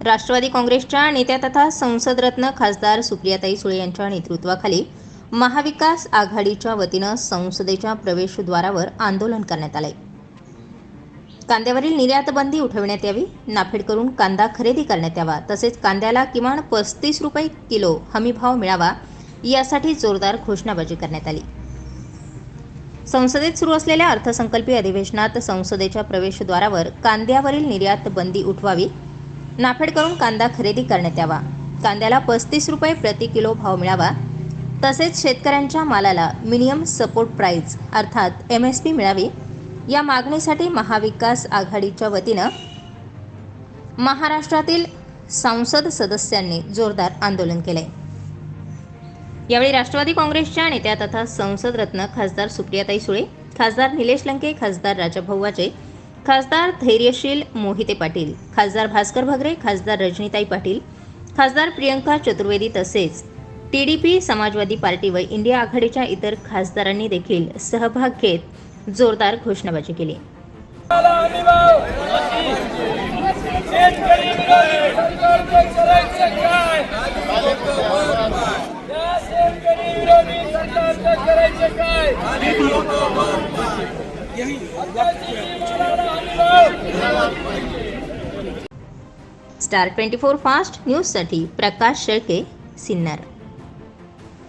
राष्ट्रवादी काँग्रेसच्या नेत्या तथा संसदरत्न खासदार सुप्रियाताई सुळे यांच्या नेतृत्वाखाली महाविकास आघाडीच्या वतीनं संसदेच्या प्रवेशद्वारावर आंदोलन करण्यात आलंय. कांद्यावरील निर्यात बंदी उठवण्यात यावी नाफेड करून कांदा खरेदी करण्यात यावा तसेच कांद्याला किमान पस्तीस रुपये किलो हमीभाव मिळावा यासाठी जोरदार घोषणाबाजी करण्यात आली. संसदेत सुरू असलेल्या अर्थसंकल्पीय अधिवेशनात संसदेच्या प्रवेशद्वारावर कांद्यावरील निर्यात बंदी उठवावी नाफेड करून कांदा खरेदी करण्यात यावा. कांद्याला पस्तीस रुपये प्रति किलो भाव मिळावा. तसेच शेतकऱ्यांच्या मालाला मिनिमम सपोर्ट प्राईज अर्थात एम एस पी मिळावी. या मागणीसाठी महाविकास आघाडीच्या वतीनं महाराष्ट्रातील संसद सदस्यांनी जोरदार आंदोलन केले. यावेळी राष्ट्रवादी काँग्रेसच्या नेत्या तथा संसद रत्न खासदार सुप्रियाताई सुळे खासदार निलेश लंके खासदार राजाभाऊ वाजे खासदार धैर्यशील मोहिते पाटील खासदार भास्कर भगरे खासदार रजनीताई पाटील खासदार प्रियंका चतुर्वेदी तसेच T D P Samajwadi party व इंडिया आघाडीच्या इतर खासदारांनी देखील सहभाग घेत जोरदार घोषणाबाजी केली. काय स्टार ट्वेंटी फोर फास्ट न्यूजसाठी प्रकाश शेळके सिन्नर.